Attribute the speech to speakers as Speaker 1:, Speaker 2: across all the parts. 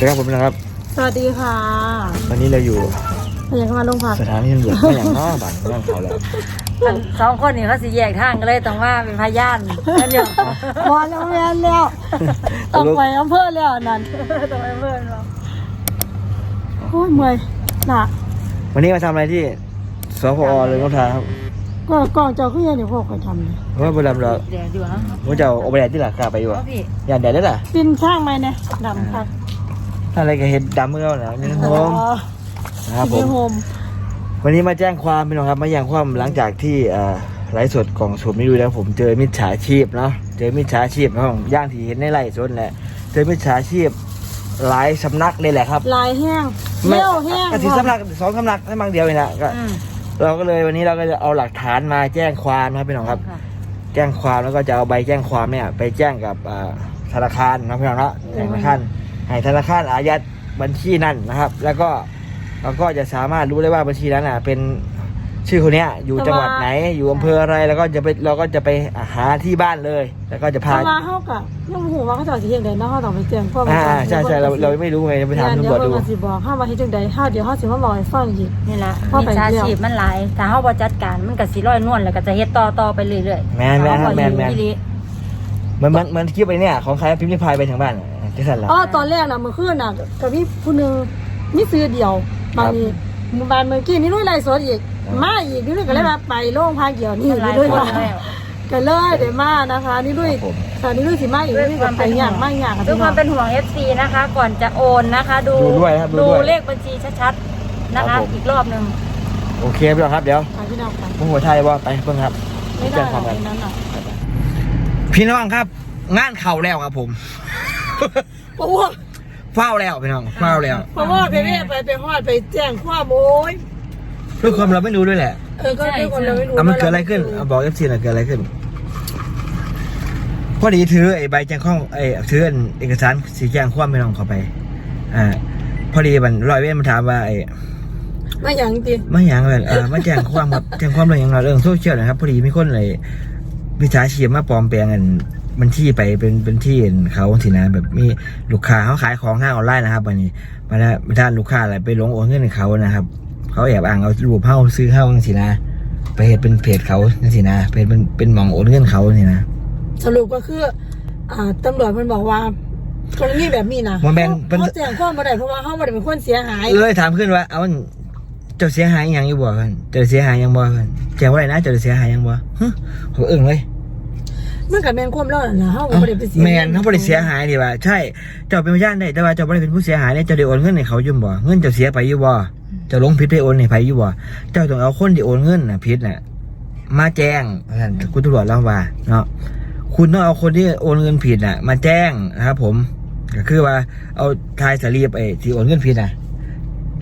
Speaker 1: วัสดีครับผมนะครับ
Speaker 2: สวัสดีค่ะ
Speaker 1: วันนี้เราอยู่
Speaker 2: พยามาลงพัก
Speaker 1: สถานีตำรวจไม่อย่างน้อบ้านบ้านเขาแล้ว
Speaker 3: อันสองคนนี่เขาสิแยกทางกันเลยต้องว่าเป็นพยานนั่นเดียว
Speaker 2: บอลแล้วแมนแล้วต้องไปอำเภอแล้วนั่น
Speaker 3: ต้องไปเพื่อนเรา
Speaker 2: โอ้ยเมื่อยหนัก
Speaker 1: วันนี้มาทำอะไรที่สพอเลยน้องทาครับ
Speaker 2: ก็กล้องเจ้าขึ้นยังเดี๋ยวพวกไปทำเลย
Speaker 1: เพราะว่าบุรีรัมย์เรา
Speaker 3: เดี๋ยวอยู่ฮะ
Speaker 1: ผมจะเอาโอเปร่าที่หลักกล้าไปอยู่
Speaker 3: เพ
Speaker 1: อะ
Speaker 3: ราะพี่
Speaker 1: อย่าแดดได้ล่ะ
Speaker 2: ปินช่างไหมเนี่ยดำครับ
Speaker 1: ถ้า อะไรก็เห็นดำเมื่อแล้วนี่โฮมนะครับผ
Speaker 2: ที่
Speaker 1: ม
Speaker 2: โฮม
Speaker 1: วันนี้มาแจ้งความพี่น้องครับ มาแจ้งความหลังจากที่เอ่อไลฟ์สดกล่องสุ่มนี่ดูแล้ว ผมเจอมิจฉาชีพเนาะเจอมิจฉาชีพเนาะย่างที่เห็นในไลฟ์สดแหละเจอมิจฉาชีพหลายสำนักเลยแหละครับ
Speaker 2: ลายแห้งเลี้ยวแห้ง
Speaker 1: ก็ถึงสำนักสองสำนักให้บางเดียวเองนะก็
Speaker 3: อืม
Speaker 1: เราก็เลยวันนี้เราก็จะเอาหลักฐานมาแจ้งความนะครับพี่น้องครับ
Speaker 3: ค่ะ
Speaker 1: แจ้งความแล้วก็จะเอาใบแจ้งความเนี่ย ไปแจ้งกับอ่าธนาคารนะพี่น้องเนาะแจ้งธนาคาร ให้ธนาคารอายัดบัญชีนั่นนะครับ แล้วก็เราก็จะสามารถรู้ได้ว่าบัญชีนั้นอะเป็นชื่อคนเนี้ยอยู่จังหวัดไหนอยู่อำเภออะไรแล้วก็จะไปเราก็จะไปหาที่บ้านเลย แล้วก็จะ
Speaker 2: เพ
Speaker 1: พา
Speaker 2: ราะว่าเขากับยังหูว่าเขาจะเห็นได้เนาะเขาต้องไปแจ้งพ่อ
Speaker 1: อ่าใช่ใช่เราเราไม่รู้ไงจะไปถาม
Speaker 2: เดี๋
Speaker 1: ตำร
Speaker 2: ยว
Speaker 1: วจดู
Speaker 2: เพิ่นก็สิบอกเขามาเฮ็ดจังใดเขาเดี๋ยวเขาสิมาบอกให้ฟังอีก
Speaker 3: นี่แหละ
Speaker 2: พ่อ
Speaker 3: มี
Speaker 2: ไป
Speaker 3: ชา
Speaker 2: เที่ยว
Speaker 3: ชีพมันหลายถ้าเฮาบ่จัดการมันก็สิร้อยนวลแล้วก็จะเฮ็ดต่อต่อไปเรื่อยๆ
Speaker 1: แม่นแม่นครับแม่นแม่น
Speaker 3: อีหลี
Speaker 1: เหมือนเหมือนเหมือนคลิปไอ้เนี่ยของใครพิมพ์ริพายไปถึงบ้าน ที่สั่นละ
Speaker 2: อ๋อตอนแรกน่ะมื้อคืนน่ะก็มีผู้หนึงมีซื้อเดียวบางนี้หมู่บ้านเมื่อกี้นี่ด้วยไล่สดอีก
Speaker 1: ครับ
Speaker 2: มาอีกนี่ด้วยก็เลยว่าไปโรงพักเดียวนี่
Speaker 3: มันหลาย
Speaker 2: ด้วย
Speaker 3: คน
Speaker 2: ว่า
Speaker 3: แล้ว
Speaker 2: ก็เลยได้มานะคะ นี่ด้วย
Speaker 1: ครับผม
Speaker 2: สานี่ด้วยสิมาอีกนี่ก็ไปยากมากยากอะ
Speaker 3: ด้วย
Speaker 2: พี่
Speaker 3: ค
Speaker 2: น้อ
Speaker 3: วาม
Speaker 2: ง
Speaker 3: เป็นห่วง FC นะคะ ก่อนจะโอนนะคะ ดู
Speaker 1: ดูด้วยครับดู
Speaker 3: ดู
Speaker 1: ด้วย
Speaker 3: เลขบัญชีชัดๆนะ
Speaker 1: ครั
Speaker 3: คะ
Speaker 1: บผม
Speaker 3: อีกรอบหนึง
Speaker 1: โอเคพี่น้องครับเดี๋ยว
Speaker 2: ไปพี่น้องไป
Speaker 1: ผมหัวไทยว่าไปเพิ่งครับ
Speaker 2: ไม่ได้หรอกในนั้นน่ะ
Speaker 1: พี่น้องครับ งานเข่าแล้วครับผม
Speaker 2: เพราะว่า
Speaker 1: เฝ้าแล้วพี่น้องเฝ้าแล้ว
Speaker 2: เพราะว่าไปแม่ไปไปฮอดไปแจ้งความโอ้ย
Speaker 1: ด้วยความเราไม่รู้ด้วยแหละ
Speaker 2: เออก็ด้วยคนเราไม่รู้
Speaker 1: เอามันเกิดอะไรขึ้นเอาบอกเอฟซีหน่อยเกิดอะไรขึ้นพอดีถือไอ้ใบแจ้งข้องไอ้ถืออันเอกสารสีแจ้งความพี่น้องเข้าไป อ่า พอดีมันร้อยเว้นมาถามว่าไอ้
Speaker 2: ไม่อย่างจริง
Speaker 1: ไม่อย่างเลยเออมาแจ้งความครับแจ้งความเรื่องอย่างไรเรื่องโซเชียลนะครับ พอดีมีคนเลยวิชาชีพมาปลอมแปลงกัน บัญชีไปเป็นเป็นที่เขาสินะแบบมีลูกค้าเขาขายของทางออนไลน์นะครับวันนี้มาได้มาด้านลูกค้าอะไรไปหลงโอนเงินให้เขานะครับ เขาแอบอ้างเอารูปเฮาซื้อเฮาจังสินะไปเห็นเป็นเพจเขาจังสินะเป็นเป็นเป็นหมองโอนเงินเขาสินะ
Speaker 2: สรุปก็คือ อ่าตำรวจมันบอกว่ากรณีแบบนี้นะ
Speaker 1: มันเป็นเป็น
Speaker 2: เขาแจ้งความมาได้เพราะว่าเขาไม่ได้เป็นคนเสียหาย
Speaker 1: เลยถามขึ้นว่า เอาเจ้าเสียหายอหย่างอยู่บ่กันเจ้าเสียหายหยังบ่กันแจ้งว่าอะไรนะเจ้าเสียหายหยังบ่ฮะผมอึ้งเลย
Speaker 2: มันกับแมนความรอดนะเขาก็ไม่ได้ไปเสีย
Speaker 1: แมนเขาบริเสียหายดีว่าใช่เจ้าเป็นพยานได้แต่ว่าเจ้าบริเป็นผู้เสียหายเนี่ยเจ้าได้โอนเงินให้เขาอยู่บ่เงินเจ้าเสียไปอยู่บ่เจ้าลงผิดไปโอนให้ไผอยู่บ่เจ้าต้องเอาคนที่โอนเงินน่ะผิดน่ะมาแจ้งท่านคุณตำรวจเล่าว่าเนาะคุณต้องเอาคนที่โอนเงินผิดน่ะ มาแจ้งนะครับผมก็คือว่าเอาทายสลีปไอ้ที่โอนเงินผิดน่ะ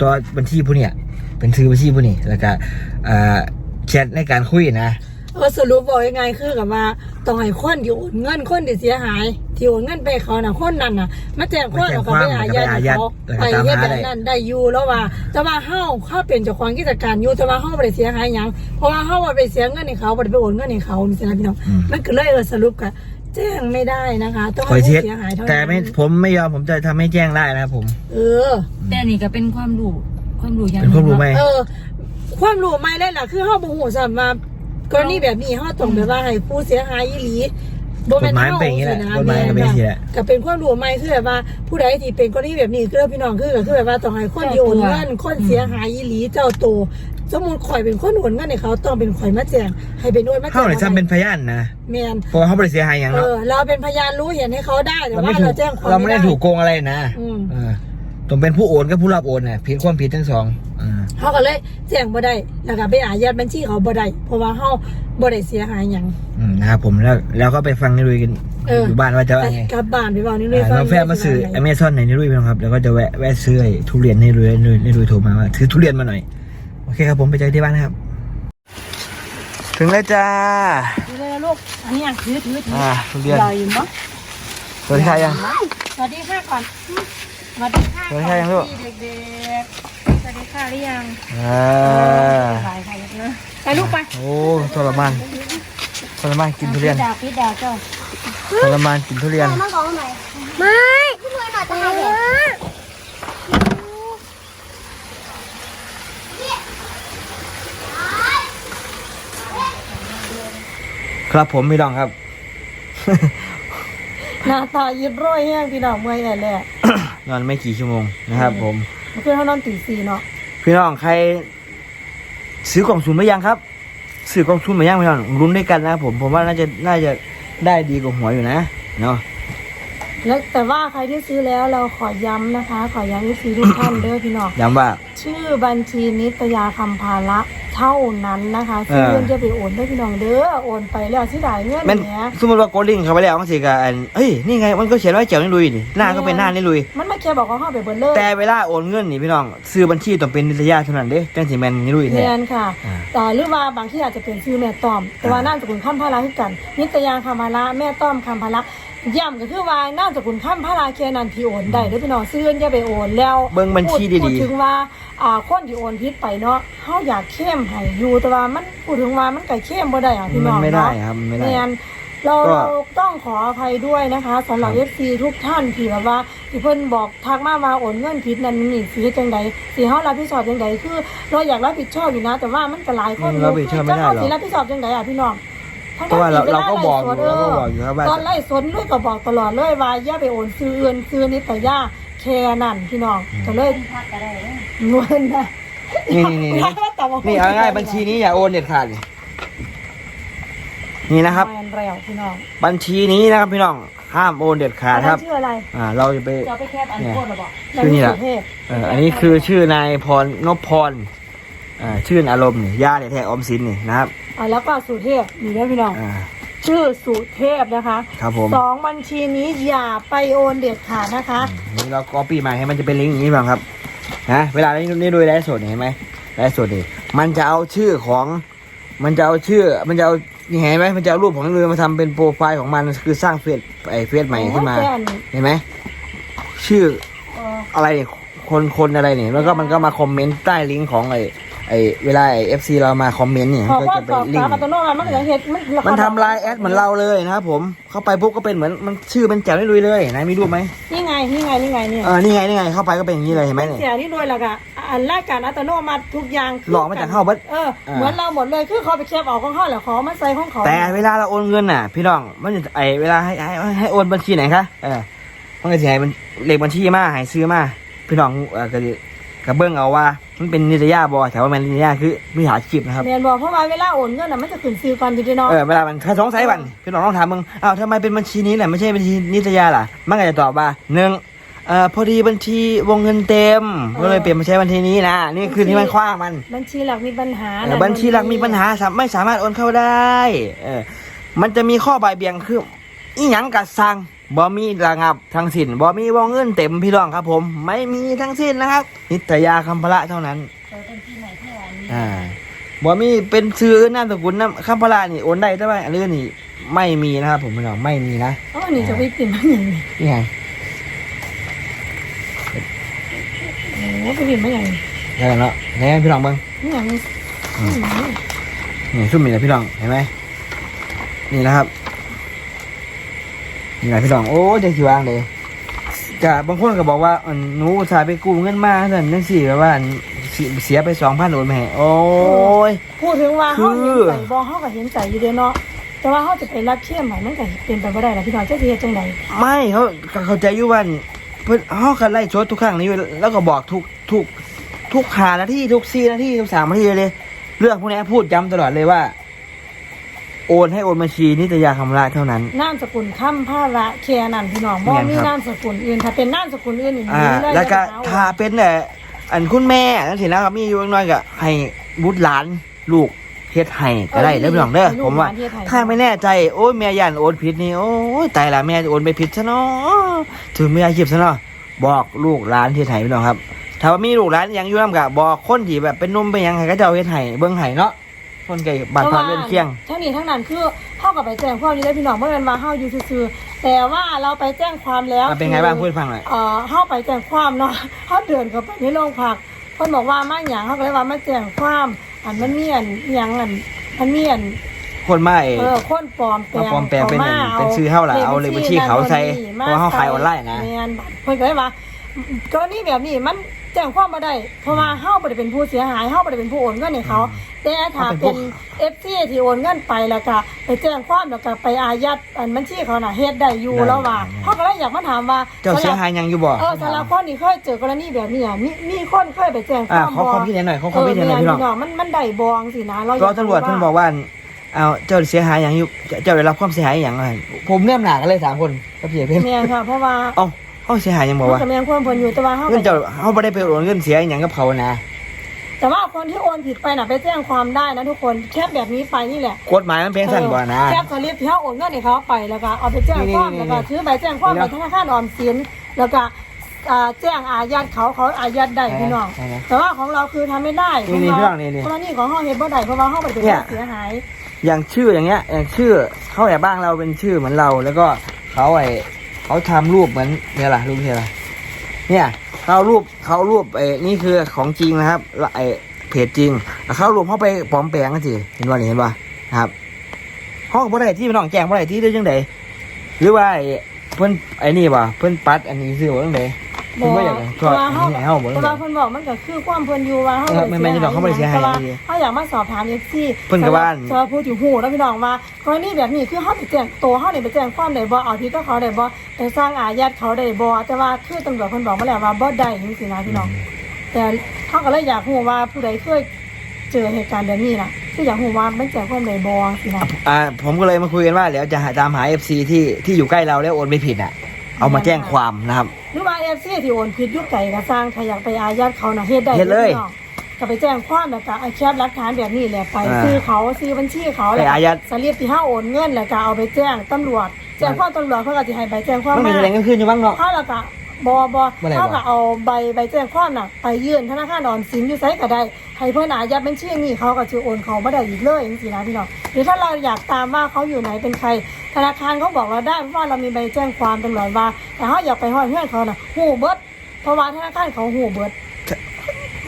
Speaker 1: ตัวบัญชีผู้เนี่ยเป็นชื่อบัญชีผู้นี่แล้วก็อ่าแชทในการคุยนะ
Speaker 2: เออสรุปบอกยังไงคือกับมาต้องให้คนที่โอนเงินคนที่เสียหาย ที่โอนเงินไปเขาน่ะคนนั้นน่ะมาแจ้งความแล้วก็ไปอายัดให้เขาไปเฮ็ดแบบนั้นได้อยู่แล้วว่า แต่ว่าเฮาเฮาเป็นเจ้าของกิจการอยู่แต่ว่าเฮาบ่ได้เสียหายหยังเพราะว่าเฮาบ่ได้เสียเงินให้เขาบ่ได้ไปโอนเงินให้เขานี่สินะพี่น้อง
Speaker 1: อืม
Speaker 2: มันก็เลยเออสรุปกันแจ้งไม่ได้นะคะต้อง
Speaker 1: คอย
Speaker 2: ให้
Speaker 1: เช็
Speaker 2: ผู้
Speaker 1: ด
Speaker 2: เสียหายเท่านั้น
Speaker 1: แต่ไม่ผมไม่ยอมผมจะทำให้แจ้งได้นะครับผม
Speaker 2: เออ
Speaker 3: แต่อันนี่ก็เป็นความรู้ความรู้อย่าง
Speaker 1: เป็นความรู้ไหม
Speaker 2: เออความรู้ไม่ได้ล่ะคือเฮาบ่ฮู้ซ้ํว่า กรณีแบบนี้เฮาต้องแบบว่าให้ผู้เสียหายอีหลีบ่แม่น
Speaker 1: กฎหมาย
Speaker 2: เฮา
Speaker 1: เป็นอย่างนี้แหละ
Speaker 2: สิ
Speaker 1: กฎหมายมันเป็นอย่างนี้แหละ
Speaker 2: ก็เป็นความรู้ใหม่คือแบบว่า ผู้ใดที่เป็นกรณีแบบนี้คือพี่น้องคือก็คือแบบว่าต้องให้คนที่โอนเงินคนเสียหายอีหลีเจ้าโตวสมมุติข่อยเป็นคนโอนเงินให้เขาต้องเป็นข่อยมาแจ้งให้เป็นโอนมาแจ้
Speaker 1: เขา
Speaker 2: ง
Speaker 1: เลยทำเป็นพยานนะ
Speaker 2: แม่น
Speaker 1: เพราะว่าเขาบริเสียหายอย่าง
Speaker 2: เอ
Speaker 1: เนาะ
Speaker 2: อเราเป็นพยานรู้เห็นให้เขาได้แต่
Speaker 1: เรา
Speaker 2: ว่า
Speaker 1: ไม่ถู
Speaker 2: เรา
Speaker 1: ก
Speaker 2: แจ้งความ
Speaker 1: เราไม่ได้ถูกโกงอะไรนะ
Speaker 2: อืม
Speaker 1: เออ ต้องเป็นผู้โอนกับผู้รับโอนน่ะผิดความผิดทั้งสองอ่า
Speaker 2: เขาก็เลยแจ้งบ่ได้แล้วก็ไปอายัดบัญชีเขาบ่ได้เพราะว่าเขาบ่ได้เสียหายหยัง
Speaker 1: อืมนะครับผมแล้วแล้วก็ไปฟังนิรุยกัน
Speaker 2: เออ
Speaker 1: อ ยู่บ้านว่าจะว่า
Speaker 2: ไป
Speaker 1: ไง
Speaker 2: กลับบ้านไปบอกนี่เลย
Speaker 1: อ่าเราแฟนมาซื้ออเมซอนในนิรุยไปนะครับ แล้วก็จะแวะแวะซื้อไอ้ทุเรียนให้นิรุยนิรุยนิรุยโทรมาว่าถือทุเรียนมาหน่อยโอเคครับผมไปเจอที่บ้านนะครับ ถึงแล้วจ้า
Speaker 2: นี่เลยลูกอันนี้อะถือถือถือ
Speaker 1: อ่าทุเรียน
Speaker 2: รออยู่มั้ง
Speaker 1: สวัสดีค่ะยัง
Speaker 2: สวัสดีค่ะก่อน สวัสดีค่ะ
Speaker 1: สวัสดีค่ะยังลูก
Speaker 2: เด็กๆสวัสดีค่ะหรือยัง
Speaker 1: อ่า
Speaker 2: ไปลูกไป
Speaker 1: โอ้ทรมานทรมานกินทุเรียนพี่
Speaker 2: ดาวพี่ดาวเจ้า
Speaker 1: ทรมานกินทุเรียน มาของหน่
Speaker 4: ไม่พี่รวยหน่อยจะหายเลย
Speaker 1: ครับผมพี่น้องครับ
Speaker 2: หน้าตายิ้มร้อยแห้งพี่น้องเมื่อยแแหละ
Speaker 1: นอนไม่กี่ชั่วโมงนะครับ ผม
Speaker 2: เพื่อนเขานอนตีสี่เนาะ
Speaker 1: พี่น้องใคร ซื้อกล่องซุ่มไปยังครับ ซื้อกล่องซุ่มไปยังพี่น้องรุ้นด้วยกันนะครับผมผมว่าน่าจะน่าจะได้ดีกว่าหัวยอยู่นะเนาะ
Speaker 2: แล้วแต่ว่าใครที่ซื้อแล้วเราขอย้ำนะคะ ขอย้ำที่ซื้อทุกท่านเด้อพี่น้อง
Speaker 1: ย้ำว่า
Speaker 2: ชื่อบัญชีนิตยาคำภาระ เท่านั้นนะคะ
Speaker 1: เอ
Speaker 2: ซื้อ
Speaker 1: อ
Speaker 2: เงินจะไปโอนได้พี่น้องเด้อโอนไปแล้วสิได้เงิน
Speaker 1: แม่น
Speaker 2: เนี้ย
Speaker 1: สมมติว่าโกดลิงเข้าไปแล้วมันสิกับอันเฮ้ยนี่ไงมันก็เขียนว่าแจ๋วนี่ลุยนี่หน้าก็เป็นหน้านี่ลุย
Speaker 2: มันไม่แค่บอกว่าเข้าไปเบิดเลย
Speaker 1: แต่เวลาโอนเงินนี่พี่น้อง ซื้อบัญชีต้องเป็นนิตยาเท่านั้นเด้จังสิแม่นนี่ลุยแท้
Speaker 2: เรียนค่ะ
Speaker 1: อ่า
Speaker 2: แต่หรือว่าบางที่อาจจะเป็นชื่อแม่ต้อม แต่ว่า
Speaker 1: อ่า
Speaker 2: น่ามสกุลข้ามพาราคือกัน นิตยาคำพาระแม่ต้อมคำพาระ ย้ำก็คือว่าน่ามสกุลข้ามพาราแค่นั้นที่โอนได้เด้อพี่น้องซื้อเงินอย่าไปโอนแล้ว
Speaker 1: เบิ่งบัญชี
Speaker 2: พู
Speaker 1: ดี
Speaker 2: พูด
Speaker 1: ๆ
Speaker 2: ถึงว่าอ่าคนที่โอนผิดไปเนาะเฮาอยากเข้มให้อยู่แต่ว่ามันพูดถึงว่ามันก็เข้มบ่ได้อะพี่น้
Speaker 1: มั
Speaker 2: อนง
Speaker 1: ไม่ได้
Speaker 2: เนาะ
Speaker 1: ครับมันไม่ได้
Speaker 2: เนี่ยเรา
Speaker 1: ก็
Speaker 2: เราต้องขออภัยด้วยนะคะสำหรับ
Speaker 1: ครับ
Speaker 2: FC ทุกท่านที่แบบว่าที่เพิ่นบอกทักมาว่าโอนเงินผิดนั่นนี่สิเฮ็ดจังไดสิเฮารับผิดชอบจังไดคือ เราอยากรับผิดชอบอยู่นะ แต่ว่ามันก็หลายคน
Speaker 1: มันรับผิดชอบไม่ได้หรอก
Speaker 2: จะเาสิรับผิดชอบจังไดอะพี่น้องทั้งๆ
Speaker 1: เพราะว่าเรา
Speaker 2: ที่
Speaker 1: เราก็บอก
Speaker 2: วล
Speaker 1: อยู่เราก็บอกอยู่ครับว่า
Speaker 2: ตอนไล่สนด้วยก็บอกตลอดเลยว่าอย่าไปโอนซื้อเอื่นซื้อนิดแต่ย่าแค่นั้นพี่น้องก็เลย
Speaker 3: พักก็ได้เด้อ
Speaker 2: เงินนะ
Speaker 1: นี่นี่นี่นี่
Speaker 2: ว่าแต่ว่า
Speaker 1: นี่เอาง่ายบัญชีนี้อย่าโอนเด็ดขาดนี่นี่นะครับ
Speaker 2: แมนแล้วพี่น้อง
Speaker 1: บัญชีนี้นะครับพี่น้องห้ามโอนเด็ดขาดครับ
Speaker 2: อันนั้นชื่ออะไร
Speaker 1: อ่าเราจะไป
Speaker 3: จะเอาไปแคบอันโคตรหรอบอก
Speaker 1: ชื่อนี่แหละ
Speaker 2: สุเทพ
Speaker 1: เอ่ออันนี้คือชื่อนายพรนพพรอ่าชื่ออารมณ์นี่ย่าเนี่ยแท้ออมสินนี่นะครับ
Speaker 2: อะแล้วก็สุเทพนี่ด้วยพี่น้อง
Speaker 1: อ่า
Speaker 2: ชื่อสุเทพนะคะ
Speaker 1: ครับผม
Speaker 2: สองบัญชีนี้อย่าไปโอนเด็ดขาดนะคะ
Speaker 1: นี่เราก็ปีใหม่ให้มันจะเป็นลิงก์อย่างนี้บ้างครับนะเวลานี้นี่ดูไลฟ์สดนี่เห็นไหมไลฟ์สดนี่มันจะเอาชื่อของ มันจะเอาชื่อ มันจะเอานี่เห็นไหมมันจะเอารูปของนักเรียนมาทำเป็นโปรไฟล์ของมันคือสร้างเฟซไอเฟซใหม่ขึ้นมา
Speaker 2: โอ้แค่นี้
Speaker 1: เห็นไหมชื่อ
Speaker 2: เออ
Speaker 1: อะไรเนี่ยคนคนอะไรเนี่ยแล้วก็มันก็มาคอมเมนต์ใต้ลิงก์ของไอ ไอเวลาไอเอฟซีเรามาคอมเมนต์เนี่ย
Speaker 2: พอ
Speaker 1: ก็
Speaker 2: ว่า
Speaker 1: จะเป็
Speaker 2: ส
Speaker 1: น
Speaker 2: อบ
Speaker 1: ลิง
Speaker 2: ถาม
Speaker 1: ก์
Speaker 2: อัตโนมัติมันก็จะเห็นมัน
Speaker 1: มันทำลายแอดเหมือนเราเลยนะครับผม เข้าไปปุ๊บก็เป็นเหมือนมันชื่อเป็นแจ๋วได้ลุยเลยไหนมีรูปไหม
Speaker 2: นี่ไงนี่ไงนี่ไงเนี่ย
Speaker 1: เออนี่ไงนี่ไงเข้าไปก็เป็นอย่างนี้เลยเห็นไหมเนี่ย
Speaker 2: เสียนี่ด้วยและกะอันรายการอัตโนมัติทุกอย่างคื
Speaker 1: หลอกมาจากเข้าเบิด
Speaker 2: เออเหมือนเราหมดเลยคือเขาไปแคปออกของเขาแล้วเขามาใส่ของเขา
Speaker 1: แต่เวลาเราโอนเงินน่ะ พี่น้องมันจะไอเวลาให้ให้ให้โอนบัญชีไหนคะเออมันก็จะให้มันเลขบัญชีมาให้ซื้อมาพี่น้องเออก็ดิกระเบื้องเอาว่า มันเป็นนิตยาบอแต่ว่ามันนิตยาคือมิจฉาชีพนะครับ
Speaker 2: เรียนบอกเพราะว่าเวลาโอนเงินน่ะมันจะขึ้นซื้อก่อนดีๆเนาะ
Speaker 1: เออเวลามันถ้าสงสัยบันพี่น้องต้องถามมึงอ้าวทำไมเป็นบัญชีนี้แหละไม่ใช่บัญชีนิตยาล่ะ มันก็จะตอบว่าหนึ่งเอ่อพอดีบัญชีวงเงินเต็มก็เลยเปลี่ยนมาใช้บัญชีนี้นะนี่คือที่มันคว้างมัน
Speaker 2: บัญชีหลักมีปัญหา
Speaker 1: เออบัญชีหลักมีปัญหาสามไม่สามารถโอนเข้าได้เออมันจะมีข้อบ่ายเบี่ยงคืออีหยังกัดสั่ง บ่มีระงับทั้งสิ้นบ่มีวงเงินเต็มพี่น้องครับ ผม ไม่มีทั้งสิ้นนะครับ นิตยาคำพระเท่านั้น
Speaker 3: เปิดเป็นที่ไหนที่อันนี้
Speaker 1: อ่าบ่มีเป็นซื้อนามสกุลนามคำพระนี่โอนได้แต่ว่าอันอื่นนี่ไม่มีนะครับ ผมพี่น้องไม่มีนะ
Speaker 2: อ๋อนี่จะไปปิ่นมันอย่างนี้
Speaker 1: นี่ไง
Speaker 2: โอ้ไปปิ่นมันอย่างนี้
Speaker 1: ได้แล้วเนาะไหนพี่น้องเบิ่ง
Speaker 2: นี่อย่างนี้
Speaker 1: นี่ซุ่มนี่แหละพี่น้องเห็นไหมนี่นะครับ นี่แหละพี่น้องโอ้ใจสิวางเลยกะบางคนก็บอกว่าอันหนูอุตสาห์ไปกู้เงินมาสั่นนั่นสิแบบว่าอันเสียเสียไปสองพันโอนมาให้โอ้ย
Speaker 2: พูดถึงว่า
Speaker 1: คื
Speaker 2: เขา
Speaker 1: อ
Speaker 2: เห็นใจบ่เขาก็เห็นใจอยู่เด้อเนาะแต่ว่าเขาจะไปรับเข้มให้มันก็เป็นไปบ่ได้ล่ะพี่น้องจะสิเฮ็ดจังได
Speaker 1: ไม่เขาเขาเข้าใจอยู่ว่าเพื่อนเขากันไล่ชดทุกครั้งนี้แล้วก็บอกทุกทุกทุกหานาทีทุกสี่นาทีทุกสามนาทีเลย เรื่องพวกนี้พูดย้ำตลอดเลยว่า โอนให้โอนบัญชีนิตยาคำระเท่านั้น
Speaker 2: นามสกุลค่ำภาระแค่นั้นพี่น้องบ่
Speaker 1: แม่น
Speaker 2: มี
Speaker 1: ครับ
Speaker 2: นามสกุลอื่น ถ้าเป็นนามสกุลอื่นนี่
Speaker 1: อ่า
Speaker 2: มีเลย
Speaker 1: แล้วก็
Speaker 2: เอ
Speaker 1: ถ้าเป็นแต่อันคุณแม่นั่นสินะครับมีอยู่น้อยก็ให้บุตรหลานลูกเฮ็ดให้ก็ได้แล้วพี่น้องเด้อผมว่า ถ้าไม่แน่ใจโอ้ยแม่ย่านโอนผิดนี่โอ้ยตายละแม่โอนไปผิดซะเนาะถึงไม่อาชีพซะเนาะบอกลูกหลานที่ไทยพี่น้องครับ ถ้าว่ามีลูกหลานยังอยู่น้ำกะบอกคนที่แบบเป็นหนุ่มเป็นหยังไงก็จะเอาเฮ็ดให้เบิ่งให้เนาะ คนไก่บ้านพาเล่นเคียง
Speaker 2: ทั้งนี้ทั้งนั้นคือเฮาก็ไปแจ้งความอยู่แล้วพี่น้องบ่แม่นว่าเฮาอยู่ซื่อๆแต่ว่าเราไปแจ้งความแล้ว
Speaker 1: อะเป็นไงบ้างพูดให้ฟังหน่อย
Speaker 2: เอ่อเฮาไปแจ้งความเนาะเฮาเดินเข้าไปในโรงพักเพิ่นบอกว่ามาหยังเฮาก็เลยว่ามาแจ้งความอันมันมีอันอิหยังอันมันมีอัน
Speaker 1: คนมาเอง
Speaker 2: เออคนปลอมแปลง
Speaker 1: มาปลอมแปลงเป็น
Speaker 2: ข้
Speaker 1: เป็นชื่อเฮาล่ะเอาเลขบัญชีเขาใส่เพราะว่าเฮาขายออนไลน์นะ
Speaker 2: แม่นเพิ่นก็เลยว่ากรณีแบบนี้มัน แจ้งความบ่ได้เพราะว่าเฮาบ่ได้เป็นผู้เสียหายเฮาบ่ได้เป็นผู้โอนเงินให้เขา แต่ถ้าเป็นเอฟซีที่โอนเงินไปแล้วก็ไปแจ้งความแล้วก็ไปอายัดอันบัญชีเขาน่ะเฮ็ดได้อยู่แล้วว่าเขาก็เลยอยากมาถามว่า
Speaker 1: เจ้าเสียหายยังอยู่บ่
Speaker 2: เออสำหรับคนที่เคยเจอกรณีแบบนี้อะมีมีคนเคยไปแจ้งค
Speaker 1: อ่าวา
Speaker 2: ม
Speaker 1: ขอความคิดเห็นหน่อยขอความคิดเห็นหน่อยพี่น้อง
Speaker 2: เออมันมันได้บองสินะเรา
Speaker 1: รอตำรวจเพิ่นบอกว่าเอาเจ้าเสียหายอย่างอยู่เจ้าได้รับความเสียหายอย่างไรผมเริ่มหนากันเลยสามคนกับเสียเพิ่น
Speaker 2: แม่นค่ะเพราะว่า
Speaker 1: เอ้า เขาเสียหายยังบอก
Speaker 2: มัน
Speaker 1: ว่า
Speaker 2: ก็แม่นความเพิ่นอยู่แต่ว่าเฮา
Speaker 1: เงินเจ้าเขาไม่ได้ไปโอนเงินเสียอหย่างกับเขานะ
Speaker 2: แต่ว่าคนที่โอนผิดไปน่ะไปแจ้งความได้นะทุกคนแคปแบบนี้ไปนี่แหละ
Speaker 1: กฎหมายมันเพียงสั้นกว่านะ
Speaker 2: แคปสลิปที่เขาโอนเงินให้เขาไปแล้วก็เอาไปแจ้งความ
Speaker 1: นี่
Speaker 2: แล้ว
Speaker 1: นี่
Speaker 2: ก็ถือใบแจ้งความ
Speaker 1: นี่
Speaker 2: ไป
Speaker 1: นะ
Speaker 2: ธนาคารออมสินแล้วก็อ่าแจ้งอายัดเขาเขาอายัดได้พี่น้อง
Speaker 1: ใช่ไหม
Speaker 2: แต่ว่าของเราคือทำไม่ได้
Speaker 1: นี่นี่
Speaker 2: ข
Speaker 1: พี่น้องนี่นี่
Speaker 2: กรณีของห้องเฮ็ดบ่ได้เพราะว่าห้องไปเป็น
Speaker 1: เนี่ย
Speaker 2: ผู้เสียหาย
Speaker 1: อย่างชื่ออย่างเงี้ยอย่างชื่อเขาแอบบ้างเราเป็นชื่อเหมือนเรา แล้วก็เขาไอ เขาทำรูปเหมือนเนี่ยล่ะรูปเนี่ยล่ะเนี่ยเขารูปเขารูปไอ้นี่คือของจริงนะครับแล้เพจจริงเขารูปเข้าไปปลอมแปลงกันสิเห็นว่าเห็นว่านะครับห้องบ่ได้ที่พี่น้องแจ้งบ่ได้ที่ได้ยังไงหรือว่าไอ้เพื่อนไอ้นี่ป่ะเพื่อนปัดอันนี้ซื้อบ่จังได เพิ่นบ่อยาก
Speaker 2: เพ
Speaker 1: ก็
Speaker 2: ราะว่าเฮา
Speaker 1: ให้เฮาบ่
Speaker 2: เพ
Speaker 1: จัง
Speaker 2: ราะ
Speaker 1: ได
Speaker 2: ว่าเพิ่นบอกมันก็คือความเพิ่นอยู่ว่าเฮา
Speaker 1: เออไม่ไม่ได้ดอกเขาบ่ได้เสียหาย
Speaker 2: แต่ว่า
Speaker 1: ดี
Speaker 2: เฮาอยากมาสอบถาม FC
Speaker 1: เพิ่นก็ว่า
Speaker 2: สำหรับผู้ที่ฮู้แล้วพี่น้องว่ากรณีแบบนี้คือเฮาไปแจ้งตัวเฮานี่ไปแจ้งความได้บ่เอาผิดกับเขาได้บ่ไปสร้างอายัดเขาได้บ่แต่ว่าคือตำรวจเพิ่นบอกมาแล้วว่าบ่ได้จังซี่นะพี่น้อง แต่เขาก็เลยอยากรู้ว่าผู้ใดเคยเจอเหตุการณ์แบบนี้ล่ะคืออยากรู้ว่ามันแจ้งความได้บ่สินะ
Speaker 1: อ่าผมก็เลยมาคุยกันว่าเดี๋ยวจะหาตามหา FC ที่ที่อยู่ใกล้เราแล้วโอนไม่ผิดอะ เอามาแจ้งความนะครับ
Speaker 2: หรือว่า FC ที่โอนผิดยุคไก่ก็สร้างถ้าอยากไปอายัดเขาน่ะเฮ็ดได้
Speaker 1: เฮ็ดเลย
Speaker 2: พี่น้องก็ไปแจ้งความแล้วก็เอาแคปหลักฐานแบบนี้แหละไป
Speaker 1: อ่า
Speaker 2: ซื้อเขาซื้อบัญชีเขา
Speaker 1: ไปอายัด
Speaker 2: สลิปที่เฮาโอนเงินแล้วก็เอาไปแจ้งตำรวจแจ้งความตำรวจเขาก็สิให้ใบแจ้งความ
Speaker 1: มันมี
Speaker 2: มา
Speaker 1: แสดงกันขึ้นอยู่บ้างเนาะ
Speaker 2: เขาแล้วก็ บอบอ
Speaker 1: เมื่อไหร่วะ
Speaker 2: เขาก็เอาใบใบแจ้งความน่ะ ไปยื่นธนาคารออมสินอยู่ไสก็ได้ให้เพิ่นอายัดบัญชีนี่เขาก็จะโอนเขาไม่ได้อีกเลยจังซี่นะพี่น้องหรือถ้าเราอยากตามว่าเขาอยู่ไหนเป็นใคร ธนาคารเขาบอกเราได้เพราะว่าเรามีใบแจ้งความตำรวจว่า แต่เขาอยากไปห้อยเพื่อนเขาน่ะหูเบิดเพราะว่าธนาคารเขาหูเบิด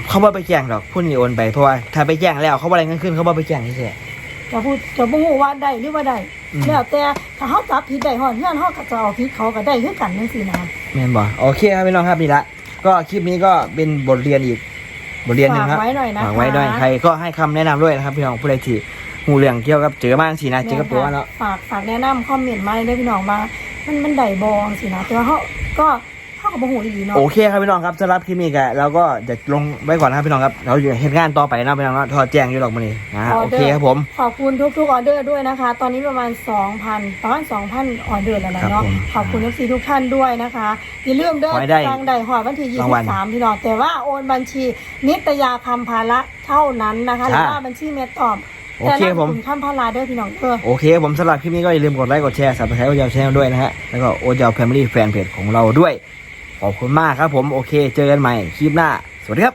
Speaker 1: เขาบ่ไปแจ้งหรอกผู้นี้โอนไปเพราะว่าถ้าไปแจ้งแล้วเขาบ่อะไรเงินขึ้นเขาบ่ไปแจ้งเฉย
Speaker 2: จะพูดจะบ่ฮู้ว่าได้หรือว่าได้
Speaker 1: อืม
Speaker 2: แล้วแต่ถ้าเขาจับผิดได้ห้อยเพื่อนเขาก็จะเอาผิดเขาก็ได้คือกันจังซี่นะ
Speaker 1: ๆแม่นบ่โอเคครับพี่น้องครับนี่ละก็คลิปนี้ก็เป็นบทเรียนอีกบทเรียนหนึ่งครับ
Speaker 2: ฝากไว้หน่อยนะคะ
Speaker 1: ฝากไว้ด้วยใครก็ให้คำแนะนำด้วยนะครับพี่น้องผู้ใดที่หูเรื่องเกี่ยวกับเจอมากสินะเจอกับตัวเนาะ
Speaker 2: ฝากฝากแนะนำคอมเมนต์มาเลยเด้อพี่น้องว่ามันมันได้บองสินะแต่ว่าเขาก็ เขาก็บ่ฮู้ดีเนาะ
Speaker 1: โอเคครับพี่น้องครับสำหรับคลิปนี้ก็เราก็จะลงไว้ก่อนนะครับพี่น้องครับ เราอยู่เหตุการณ์ต่อไปนะพี่น้องเนาะทอแจ้งอยู่หรอกมันนี่นะโอเคครับผม
Speaker 2: ขอบคุณทุกๆออเดอร์ด้วยนะคะ ตอนนี้ประมาณ 2,000ประมาณ2,000ออเดอร์แล้วนะครับเนาะ
Speaker 1: ผม
Speaker 2: ขอบคุณ FC ทุกท่านด้วยนะคะอย่าลืมเด้อ
Speaker 1: ขอให้ได้
Speaker 2: ทางใดหอดวันที่
Speaker 1: รางวัล
Speaker 2: 23พี่น้องแต่ว่าโอนบัญชี นิตยาคำภาระเท่านั้นนะคะหรือว่าบัญชีเมตตอบ
Speaker 1: โอ
Speaker 2: แต่
Speaker 1: เค
Speaker 2: ละ
Speaker 1: ผม
Speaker 2: คุณคำพาราเด้อพี่น้องเออ
Speaker 1: โอเคครับผมสำหรับคลิปนี้ก็อย่าลืมกดไลค์กดแชร์สับสไครต์โอเจลแชนด้วยนะฮะ แล้วก็โอเจลแฟมิลี่แฟนเพจของเราด้วย ขอบคุณมากครับผมโอเค เจอกันใหม่คลิปหน้า สวัสดีครับ